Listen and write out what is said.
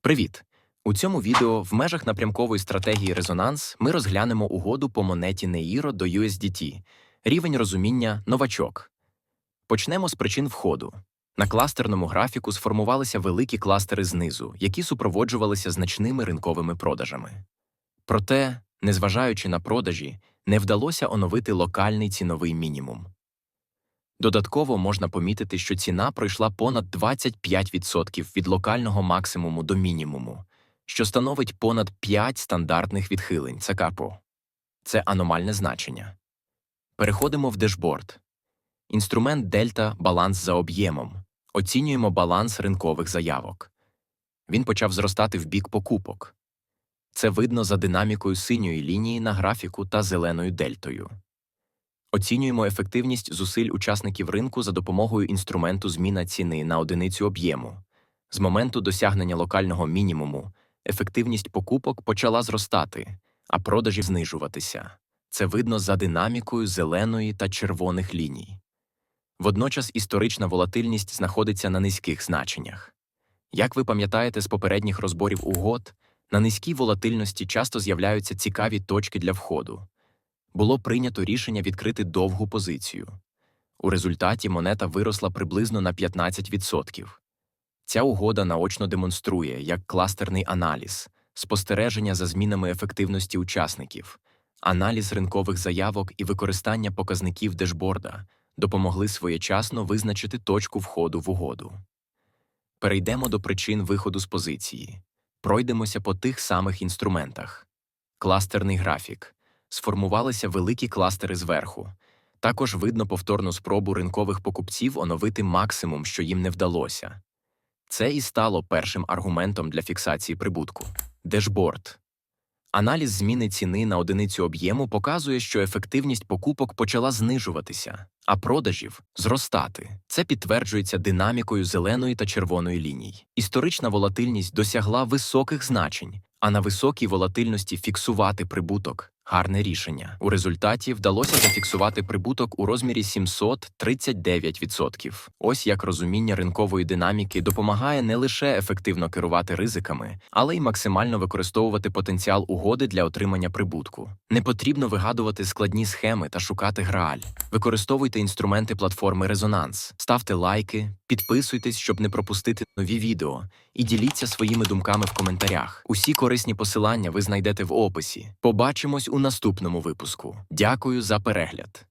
Привіт! У цьому відео в межах напрямкової стратегії Резонанс ми розглянемо угоду по монеті Неїро до USDT, рівень розуміння новачок. Почнемо з причин входу. На кластерному графіку сформувалися великі кластери знизу, які супроводжувалися значними ринковими продажами. Проте, незважаючи на продажі, не вдалося оновити локальний ціновий мінімум. Додатково можна помітити, що ціна пройшла понад 25% від локального максимуму до мінімуму, що становить понад 5 стандартних відхилень ЦКПО. Це аномальне значення. Переходимо в дешборд. Інструмент дельта баланс за об'ємом. Оцінюємо баланс ринкових заявок. Він почав зростати в бік покупок. Це видно за динамікою синьої лінії на графіку та зеленою дельтою. Оцінюємо ефективність зусиль учасників ринку за допомогою інструменту зміна ціни на одиницю об'єму. З моменту досягнення локального мінімуму ефективність покупок почала зростати, а продажі знижуватися. Це видно за динамікою зеленої та червоних ліній. Водночас історична волатильність знаходиться на низьких значеннях. Як ви пам'ятаєте з попередніх розборів угод, на низькій волатильності часто з'являються цікаві точки для входу було прийнято рішення відкрити довгу позицію. У результаті монета виросла приблизно на 15%. Ця угода наочно демонструє як кластерний аналіз, спостереження за змінами ефективності учасників, аналіз ринкових заявок і використання показників дешборда допомогли своєчасно визначити точку входу в угоду. Перейдемо до причин виходу з позиції. Пройдемося по тих самих інструментах. Кластерний графік сформувалися великі кластери зверху. Також видно повторну спробу ринкових покупців оновити максимум, що їм не вдалося. Це і стало першим аргументом для фіксації прибутку. Дешборд. Аналіз зміни ціни на одиницю об'єму показує, що ефективність покупок почала знижуватися, а продажів зростати. Це підтверджується динамікою зеленої та червоної ліній. Історична волатильність досягла високих значень, а на високій волатильності фіксувати прибуток гарне рішення. У результаті вдалося зафіксувати прибуток у розмірі 739%. Ось як розуміння ринкової динаміки допомагає не лише ефективно керувати ризиками, але й максимально використовувати потенціал угоди для отримання прибутку. Не потрібно вигадувати складні схеми та шукати грааль. Використовуйте інструменти платформи Резонанс, ставте лайки, підписуйтесь, щоб не пропустити нові відео, і діліться своїми думками в коментарях. Усі корисні посилання ви знайдете в описі. Побачимось у наступному випуску. Дякую за перегляд.